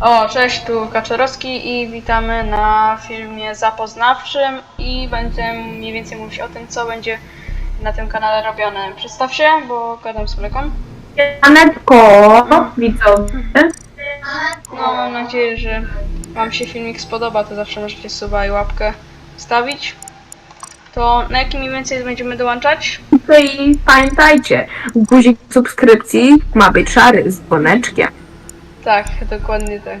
O, cześć, tu Kaczorowski i witamy na filmie zapoznawczym i będę mniej więcej mówić o tym, co będzie na tym kanale robione. Przedstaw się, bo gadam z kolegą. Anetko, widzowie. No, mam nadzieję, że Wam się filmik spodoba, to zawsze możecie suba i łapkę stawić. To na jakim mniej więcej będziemy dołączać? I pamiętajcie, guzik subskrypcji ma być szary z dzwoneczkiem. Tak, dokładnie tak.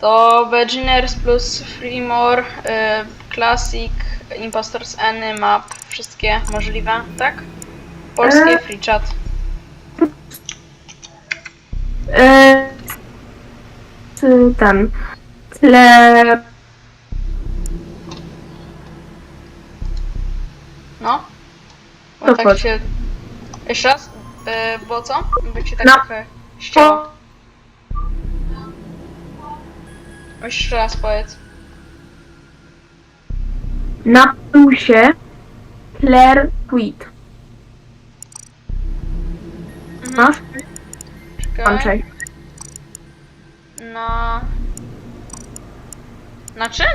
To Beginners plus Freemore, y, Classic, Impostors Any, Map, wszystkie możliwe, tak? Polskie E. free chat. Yy, ty- ten tle No. Bo To tak chodź. się... Jeszcze raz? Y, bo co? By cię tak No. trochę ścięło. Jeszcze raz powiedz. na plusie Claire Tweet. Mhm. Masz? Czekaj. Włączaj. Na... Na czym?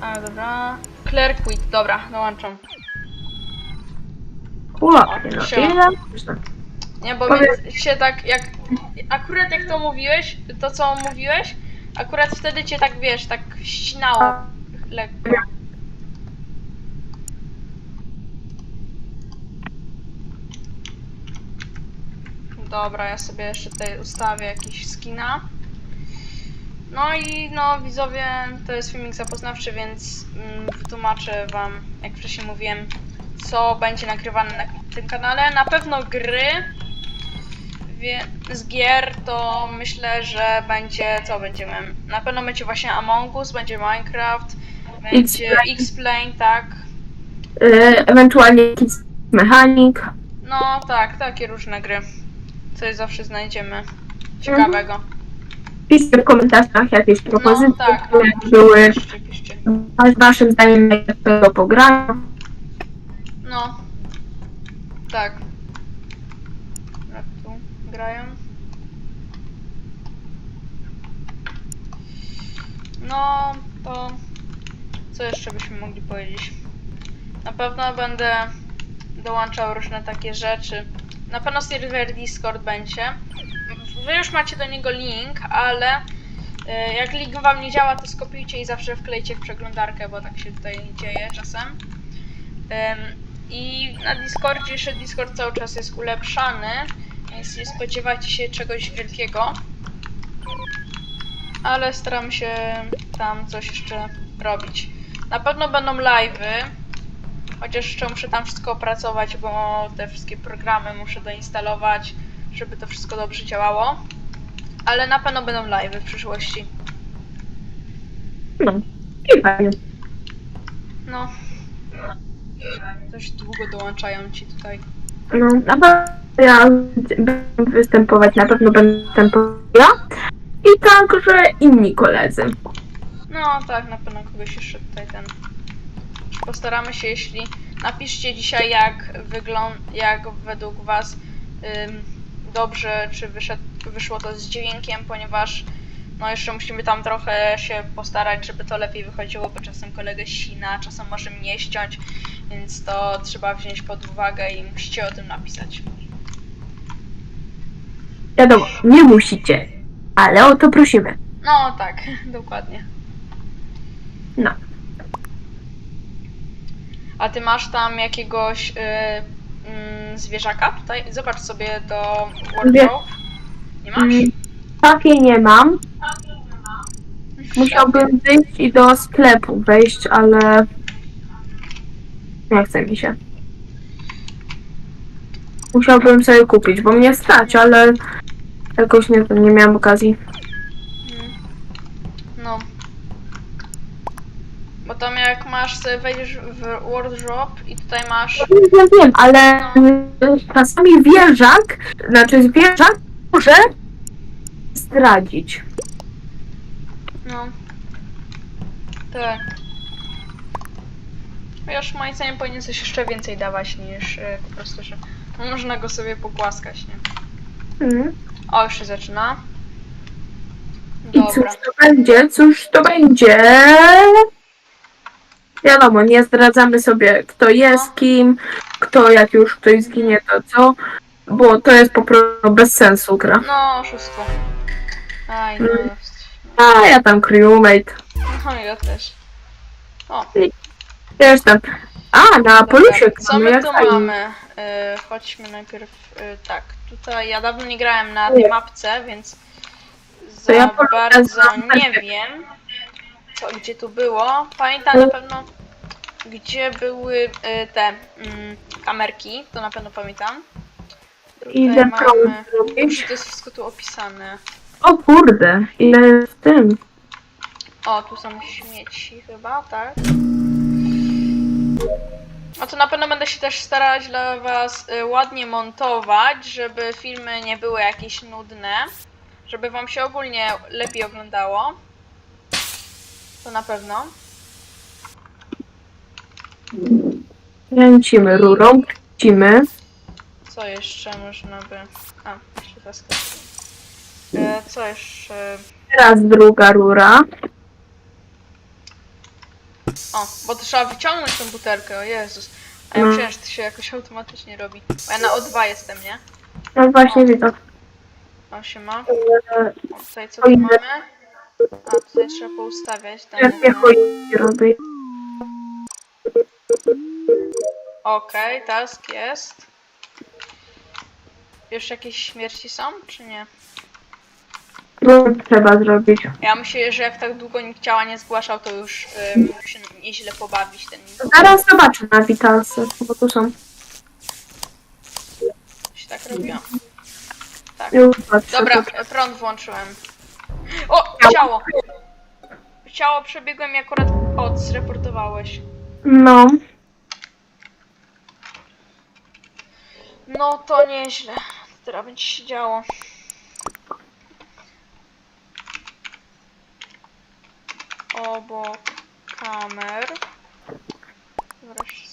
A, dobra. Claire Quit, dobra, dołączam. Chłopie, no Siema. ile? Nie, bo mi się tak jak... Akurat jak to mówiłeś, to co mówiłeś, akurat wtedy cię tak, wiesz, tak ścinało lekko. Dobra, ja sobie jeszcze tutaj ustawię jakiś skina. No i no widzowie, to jest filmik zapoznawczy, więc mm, wytłumaczę wam, jak wcześniej mówiłem, co będzie nagrywane na tym kanale. Na pewno gry z gier to myślę, że będzie, co będziemy? Na pewno będzie właśnie Among Us, będzie Minecraft, będzie X-Plane. Tak. Yy, ewentualnie jakiś mechanik. No tak, takie różne gry. Coś zawsze znajdziemy ciekawego. Piszcie w komentarzach jakieś propozycje, No tak, które były piszcie, piszcie. waszym zdaniem najlepszego pogrania. No. Tak. Grają? No, to co jeszcze byśmy mogli powiedzieć? Na pewno będę dołączał różne takie rzeczy. Na pewno serwer Discord będzie. Wy już macie do niego link, ale y, jak link wam nie działa, to skopiujcie i zawsze wklejcie w przeglądarkę, bo tak się tutaj dzieje czasem. I na Discordzie jeszcze Discord cały czas jest ulepszany, więc nie spodziewajcie się czegoś wielkiego. Ale staram się tam coś jeszcze robić. Na pewno będą live'y, chociaż jeszcze muszę tam wszystko opracować, bo te wszystkie programy muszę doinstalować, żeby to wszystko dobrze działało. Ale na pewno będą live'y w przyszłości. No, i fajnie. No. Dość długo dołączają ci tutaj. No, na pewno ja będę występować, na pewno będę występować ja i także inni koledzy. No tak, na pewno kogoś jeszcze tutaj ten. Postaramy się, jeśli napiszcie dzisiaj jak wygląda, jak według was ym, dobrze, czy wyszedł, wyszło to z dźwiękiem, ponieważ no jeszcze musimy tam trochę się postarać, żeby to lepiej wychodziło, bo czasem kolegę ścina, czasem może mnie ściąć, więc to trzeba wziąć pod uwagę i musicie o tym napisać. Wiadomo, nie musicie, ale o to prosimy. No tak, dokładnie. No. A ty masz tam jakiegoś y, mm, zwierzaka tutaj? Zobacz sobie do wardrobe. Nie masz? Mm, Takiej nie mam. Musiałbym wyjść i do sklepu wejść, ale nie chce mi się. Musiałbym sobie kupić, bo mnie stać, ale jakoś nie, nie miałam okazji. Mm. No. Bo tam jak masz sobie wejdziesz w wardrobe i tutaj masz. Ja wiem, ale czasami wieżak, znaczy zwierzak może zdradzić. No. Tak. Chociaż moim zdaniem powinien coś jeszcze więcej dawać niż y, po prostu, że można go sobie pogłaskać, nie? Mm. O, już się zaczyna. I cóż Dobra. to będzie? Cóż to będzie? Wiadomo, nie zdradzamy sobie, kto jest kim, kto jak już ktoś zginie, to co, bo to jest po prostu bez sensu gra. No, oszustwo. Aj, no Mm. A ja tam crewmate. No, ja też. O, Wiesz tam. A, na polusie Co my tu mamy? Y, chodźmy najpierw, y, tak, tutaj ja dawno nie grałem na tej mapce, więc za ja bardzo nie wiem, co, gdzie tu było. Pamiętam na pewno, gdzie były y, te mm, kamerki, to na pewno pamiętam. Idę prąd mamy... zrobić. To jest wszystko tu opisane. O kurde, ile jest w tym? O, tu są śmieci chyba, tak? No to na pewno będę się też starać dla was y, ładnie montować, żeby filmy nie były jakieś nudne, żeby wam się ogólnie lepiej oglądało. To na pewno. Kręcimy rurą, kręcimy. Co jeszcze można by... A, jeszcze zaskoczył. E, co jeszcze? Teraz druga rura. O, bo to trzeba wyciągnąć tą butelkę, o Jezus. A ja No. myślałem, że to się jakoś automatycznie robi. Bo ja na O2 jestem, nie? No właśnie widzę. O, się ma. E, O, tutaj co tu mamy? A, tutaj trzeba poustawiać. Tam Jak mnie chodzi robi. Okej, task jest. Już jakieś śmierci są, czy nie? No, trzeba zrobić. Ja myślę, że jak tak długo nikt ciała nie zgłaszał, to już y, mógł się nieźle pobawić ten Zaraz zobaczę na witalce, bo tu są. się tak robiło. Tak. Już patrzę. Dobra, tu. e, prąd włączyłem. O, ciało! Ciało przebiegłem i akurat... O, zreportowałeś. No, No to nieźle. Teraz będzie się działo. Obok kamer. Wreszcie.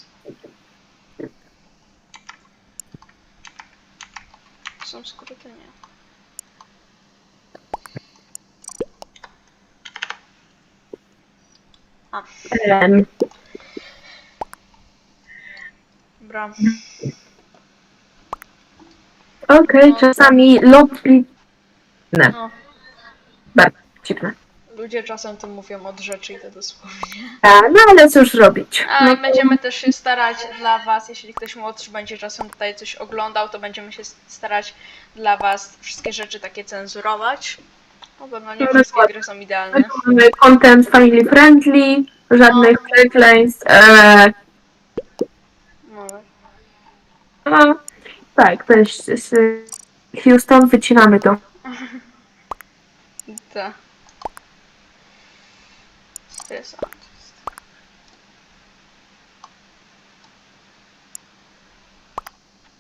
Są skróty? Nie. A, dobra. okej, czasami lotli... Nie, No, bardzo dziwne. Ludzie czasem to mówią od rzeczy i to dosłownie. A, no ale cóż robić. A No, będziemy też się starać dla Was, jeśli ktoś młodszy będzie czasem tutaj coś oglądał, to będziemy się starać dla Was wszystkie rzeczy takie cenzurować. No bo no nie No, wszystkie gry są idealne. mamy content family friendly, żadnych przekleństw. E, No, no, tak, też z, z Houston wycinamy to. to. To jest?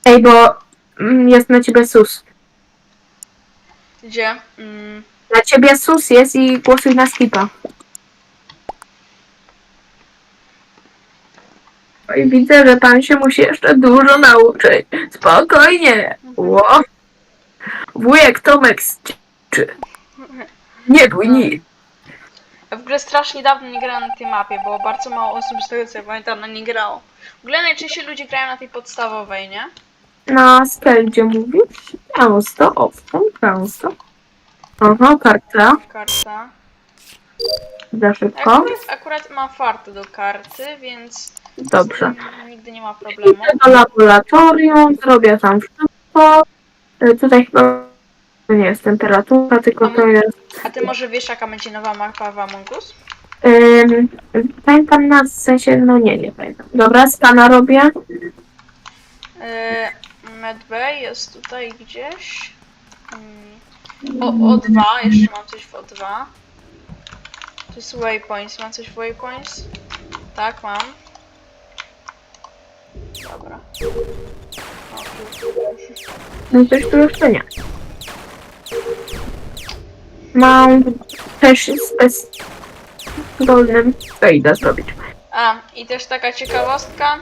Ej, bo mm, jest na ciebie sus. Gdzie? Mm, Na ciebie sus jest i głosuj na skipa. Oj, widzę, że pan się musi jeszcze dużo nauczyć. Spokojnie. Ło. Wujek Tomek czy Nie bój nic. Ja w ogóle strasznie dawno nie grałam na tej mapie, bo bardzo mało osób z tego co ja pamiętam na nie grało. W ogóle najczęściej ludzie grają na tej podstawowej, nie? Na skeldzie mówisz? Prosto, owszem, prosto. Aha, karta. Karta. Za szybko. Akurat, akurat mam fartę do karty, więc Dobrze. z tym nigdy nie ma problemu. Idę do laboratorium, zrobię tam wszystko. E, Tutaj chyba nie jest temperatura, tylko to jest. A ty może wiesz jaka będzie nowa mapa w Among Us? Ym, pamiętam na w sensie, no nie, nie pamiętam. Dobra, stana robię. Yy, Medbay jest tutaj gdzieś. Mm, O, O2, jeszcze mam coś w O2. To jest Waypoints, mam coś w Waypoints? Tak, mam. Dobra. O, tu. No coś tu jeszcze nie. Mam też z dolnym. To idę zrobić. A, i też taka ciekawostka.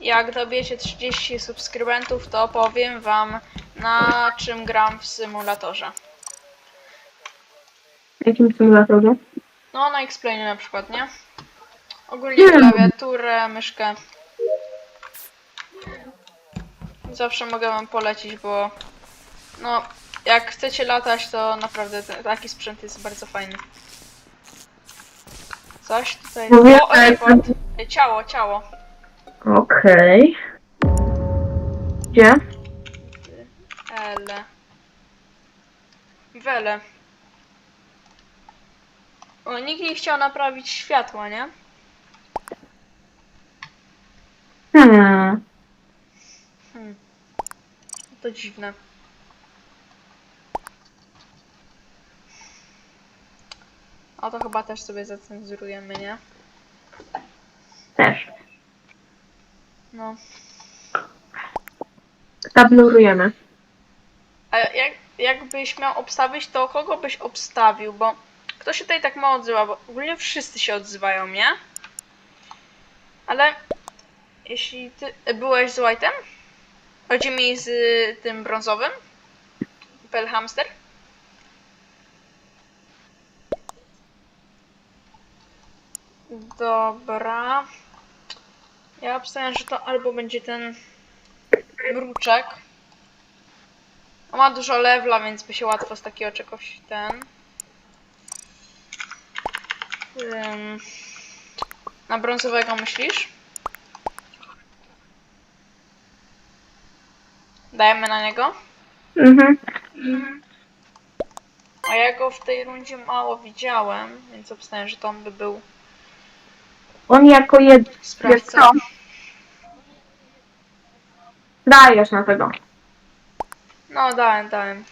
Jak dobijecie 30 subskrybentów, to powiem wam na czym gram w symulatorze. Jakim symulatorze? No, na Explainie na przykład, nie? Ogólnie Hmm. klawiaturę, myszkę. Zawsze mogę wam polecić, bo no, jak chcecie latać, to naprawdę ten, taki sprzęt jest bardzo fajny. Coś tutaj... Mówię, O, że- airport. Ej, Ciało, ciało. Okej. Gdzie? Ele. Wele. O, nikt nie chciał naprawić światła, nie? Hmm. Hmm. To dziwne. A to chyba też sobie zacenzurujemy, nie? Też. No. Zablurujemy. A jak, jakbyś miał obstawić, to kogo byś obstawił? Bo kto się tutaj tak mało odzywa? Bo ogólnie wszyscy się odzywają, nie? Ale jeśli ty byłeś z White'em? Chodzi mi z y, tym brązowym? Pelhamster? Dobra. Ja obstawiam, że to albo będzie ten mruczek. On ma dużo levela, więc by się łatwo z takiego czegoś ten. Ym, na brązowego myślisz? Dajemy na niego? Mhm. A ja go w tej rundzie mało widziałem, więc obstawiam, że to on by był On jako jed... Wiesz co? Dajesz na tego. No, dałem, dałem.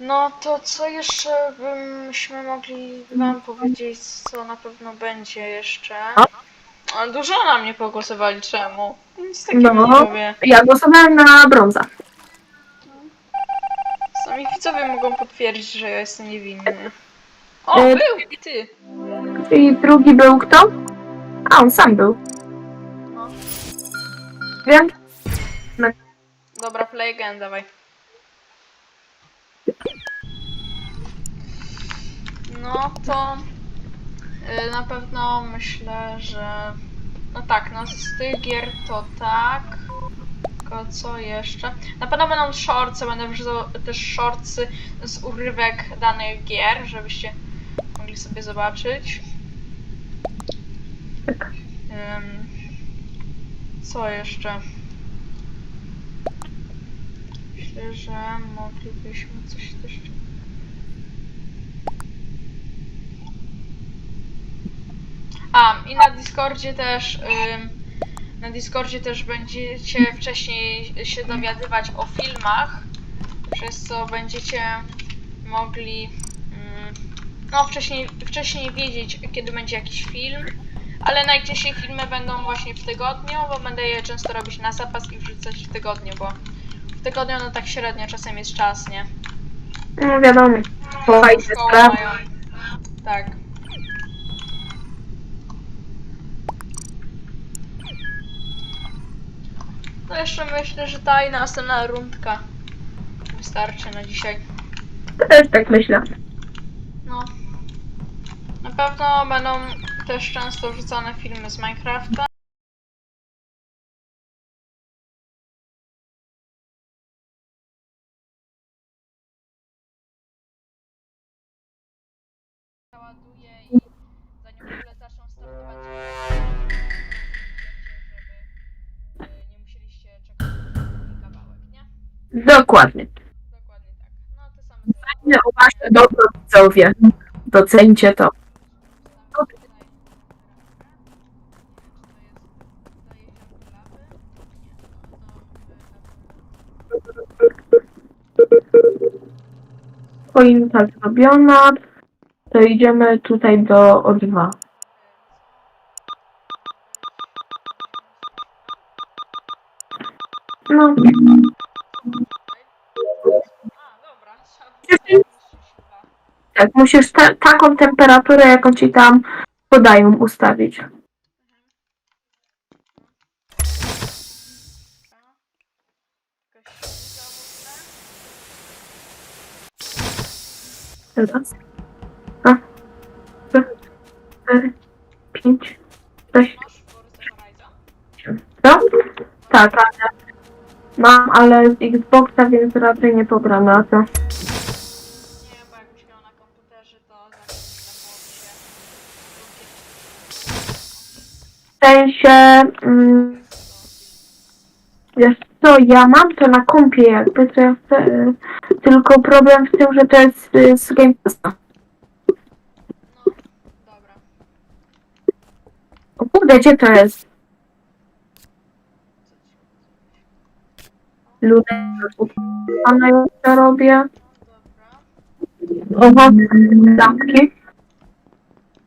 No to co jeszcze byśmy mogli wam powiedzieć, co na pewno będzie jeszcze? O. A dużo na mnie pogłosowali, czemu? Nic takiego No. nie mówię. Ja głosowałem na brąza. Sami widzowie mogą potwierdzić, że ja jestem niewinny. O, E, był! I ty! I drugi był kto? A, on sam był. No. Wiem. Dobra, play again, dawaj. No to y, na pewno myślę, że no tak, no z tych gier to tak. Tylko co jeszcze? Na pewno będą shortsy, będę wrzucał też shortsy z urywek danych gier, żebyście mogli sobie zobaczyć. Tak. Co jeszcze? Myślę, że moglibyśmy coś też. A, i na Discordzie też. Na Discordzie też będziecie wcześniej się dowiadywać o filmach, przez co będziecie mogli no wcześniej, wcześniej wiedzieć, kiedy będzie jakiś film. Ale najczęściej filmy będą właśnie w tygodniu, bo będę je często robić na zapas i wrzucać w tygodniu, bo w tygodniu no tak średnio czasem jest czas, nie? No wiadomo. Szkoły sprawy. mają. Tak. No jeszcze myślę, że ta i następna rundka wystarczy na dzisiaj. Też tak myślę. No. Na pewno będą też często wrzucane filmy z Minecrafta. Załaduję i zanim w ogóle zaczną startować, żeby nie musieliście czekać na drugi kawałek, nie? Dokładnie. Dokładnie tak. No te same No, wasze dobro widzowie. Docencie to. Choinka zrobiona. To idziemy tutaj do O2. No, tak, musisz ta, taką temperaturę, jaką ci tam podają, ustawić. Raz, dwa, trzy, cztery, pięć, sześć, Masz? Tak, ale mam, ale z Xboxa, więc raczej nie pogram na to. Nie, W sensie, mm, wiesz co, ja mam to na kompie jakby, co ja chcę, y, tylko problem w tym, że to jest y, z Game Passa. No, dobra. O kurde, gdzie to jest? Ludę. Pana już to robię. Dobra. Oho, zamki.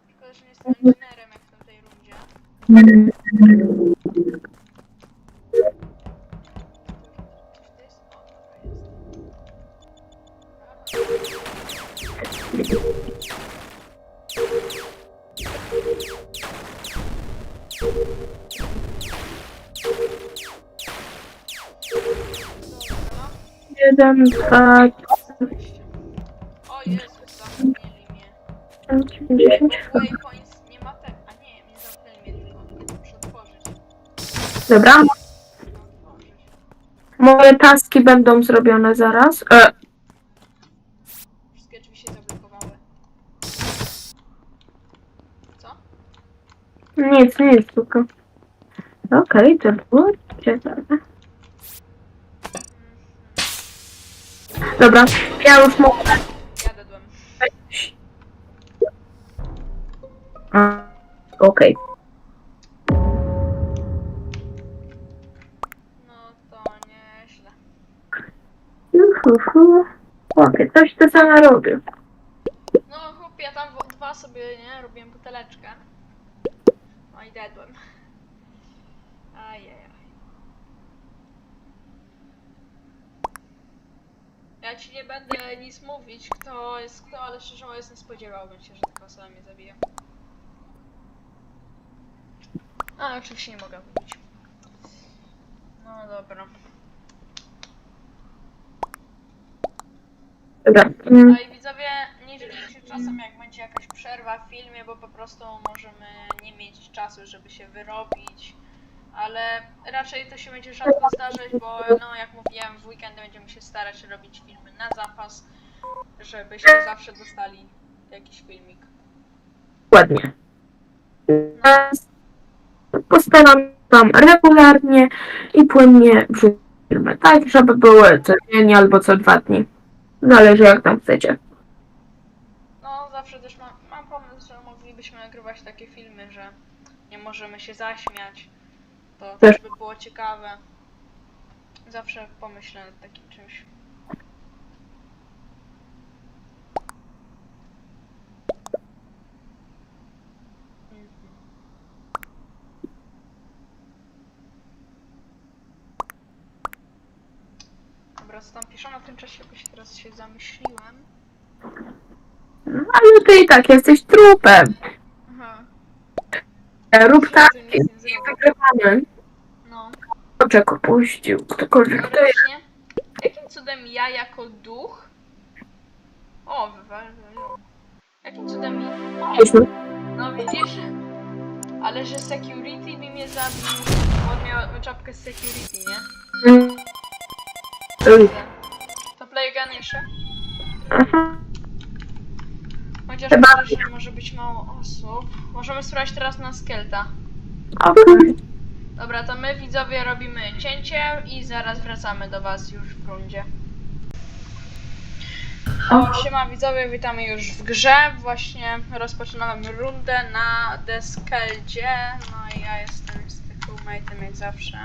Szkoda, że nie jestem inżynierem jak w tej rundzie. Jeden, dwa, O Jezus, zamknęli mnie. dziewięć. Waypoints nie ma tak. A nie, nie zamknęli mnie tylko. Muszę otworzyć. Dobra, otworzyć. moje taski będą zrobione zaraz. E, Wszystkie drzwi się zablokowały. Co? nic, nic, tylko. Okej, to było ciekawe. Dobra, ja już mogę. Ja dedłem. A, Okej. No to nieźle. Uhuhu. Chłopie, coś to sama robię. No chłop, ja tam dwa sobie, nie? Robiłem buteleczkę. No i dedłem. Ja ci nie będę nic mówić, kto jest kto, ale szczerze mówiąc nie spodziewałbym się, że taka osoba mnie zabije. A, oczywiście nie mogę mówić. No dobra. Dobra. No i widzowie, nie dziwcie się czasem jak będzie jakaś przerwa w filmie, bo po prostu możemy nie mieć czasu, żeby się wyrobić. Ale raczej to się będzie rzadko zdarzać, bo no jak mówiłem, w weekendy będziemy się starać robić filmy na zapas, żebyście zawsze dostali jakiś filmik. Ładnie. Postaram tam regularnie i płynnie wrzucić filmy, tak, żeby były co dzień albo co dwa dni. Zależy jak tam chcecie. No zawsze też mam, mam pomysł, że moglibyśmy nagrywać takie filmy, że nie możemy się zaśmiać. To Też. by było ciekawe. Zawsze pomyślę nad takim czymś. Mhm. Dobra, co tam piszę na tym czasie, się teraz się zamyśliłem. No, Ale ty i tak jesteś trupem. Rób tak i zrobię. wygrywamy. No. Oczek opuścił. Ktokolwiek to jest. właśnie, jakim cudem ja jako duch... O, wywaliło. Jakim cudem mi... O, no widzisz? Ale że security mi mnie zabił, bo on miał czapkę z security, nie? Mm. Oj. To playgun jeszcze? Aha. Chociaż Chyba- może, że może być mało osób. Możemy sprawdzić teraz na Skelta. Okej. Dobra, to my widzowie robimy cięcie i zaraz wracamy do was już w rundzie. O, siema widzowie, witamy już w grze. Właśnie rozpoczynamy rundę na Deskeldzie. No i ja jestem z crewmate'em jak zawsze.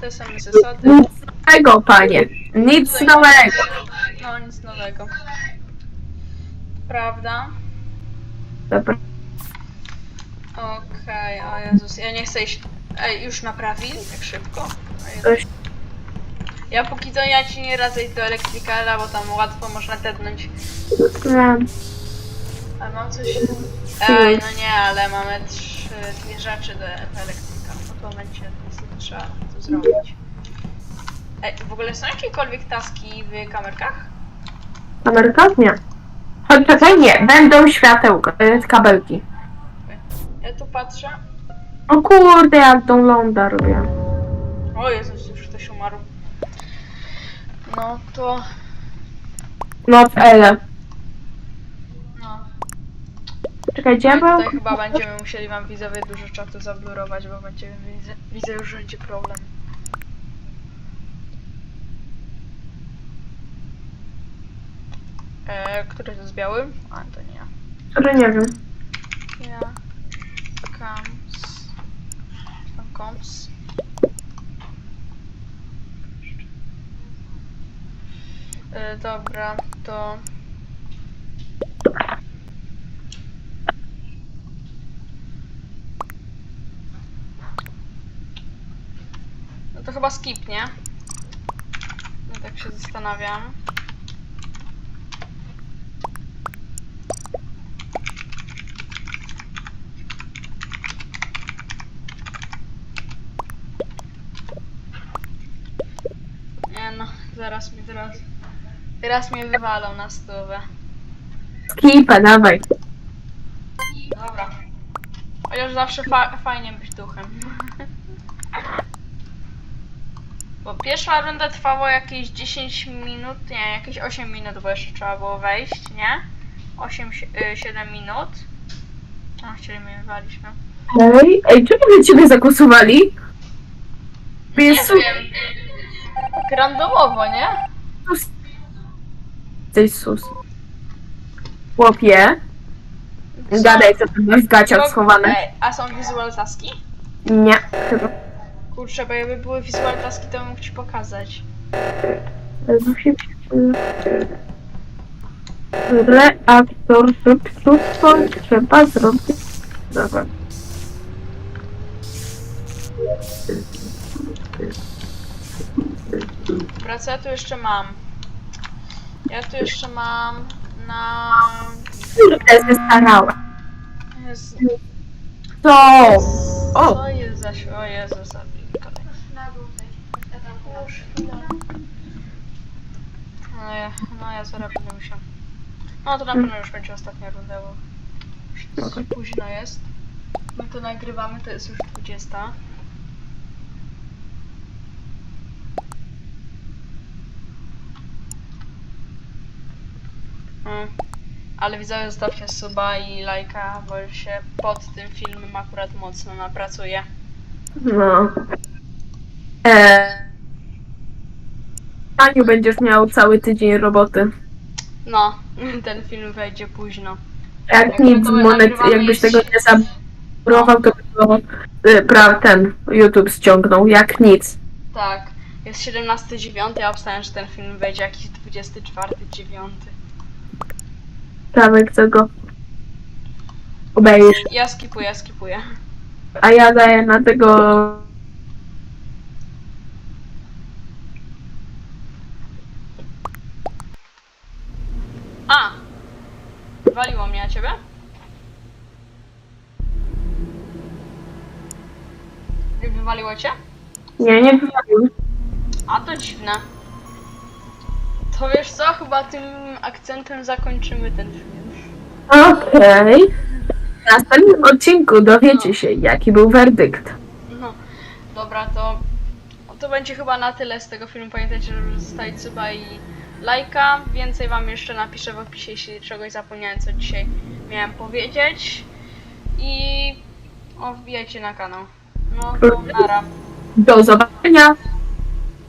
Te same zasady. Nic nowego, panie. Nic nowego. No, nic nowego. Prawda? Dobra. Okej, o Jezus, ja nie chcę iść. Ej, już naprawili tak szybko? O. Ja póki to ja ci nie radzę iść do elektrykala, bo tam łatwo można tepnąć. No. Ale mam coś. Ej, no nie, ale mamy trzy, dwie rzeczy do, do elektryka. W tym momencie trzeba to zrobić. Ej, w ogóle są jakiekolwiek taski w kamerkach? Ameryka? Nie. O, czekaj, nie, będą światełka, y, kabelki. Ja tu patrzę. O kurde, jak downloada robię. O Jezus, już ktoś umarł. No to... No w Ele. No. Czekaj, gdzie My był? tutaj chyba będziemy musieli wam widzowie dużo czatu zablurować, bo będziemy widzę, widzę już, że będzie problem. E, który to jest biały? A, to nie ja. Który nie wiem. Ja. Comes. Tam comes. E, dobra, to... No to chyba skip, nie? No tak się zastanawiam. Nie no, zaraz mi teraz... Teraz mnie wywalą na stówę. Skipa, dawaj. Dobra. Chociaż zawsze fa fajnie być duchem. Bo pierwsza runda trwała jakieś 10 minut, nie, jakieś 8 minut, bo jeszcze trzeba było wejść, nie? 8, 7 minut. A, chcieli mnie wywalić, no. Ej, ej, czemu na ciebie zagłosowali? Jezu, Nie wiem. Randomowo, nie? Jezus. Chłopie, gadaj co ty masz w gaciach schowane. Ej, a są visual taski? Nie, chyba. Kurczę, bo jakby były visual taski, to bym mógł ci pokazać. Reaktor zepsuto trzeba zrobić. Dobra. Dobra, co ja tu jeszcze mam? Ja tu jeszcze mam na... Kurde, zestarała. Jezu, To! O! Co jest za... O Jezu, zabij kolej. No ja, no ja zaraz będę musiał. No to na pewno już będzie ostatnia runda, bo już dosyć późno jest. My to nagrywamy, to jest już 20. Mm. Ale widzowie zostawcie suba i lajka, bo się pod tym filmem akurat mocno napracuję. No. Eee. Aniu będziesz miał cały tydzień roboty. No, ten film wejdzie późno. Jak Jak nic to monet, nagrywamy jakbyś tego nie zaburował, to by to y, pra, ten YouTube ściągnął. Jak nic. Tak, jest 17.09, ja obstałem, że ten film wejdzie jakiś 24.09. Prawie co go obejrzysz. Ja skipuję, ja skipuję. A ja daję na tego A! Waliło mnie, a ciebie? Wywaliło cię? Nie, nie wywalił. A to dziwne. To wiesz co, chyba tym akcentem zakończymy ten film. Okej. W następnym odcinku dowiecie się, jaki był werdykt. No, dobra, to to będzie chyba na tyle z tego filmu. Pamiętajcie, żeby zostawić suba i lajka. Więcej wam jeszcze napiszę w opisie, jeśli czegoś zapomniałem, co dzisiaj miałem powiedzieć. I o, wbijajcie na kanał. No to nara. Do zobaczenia.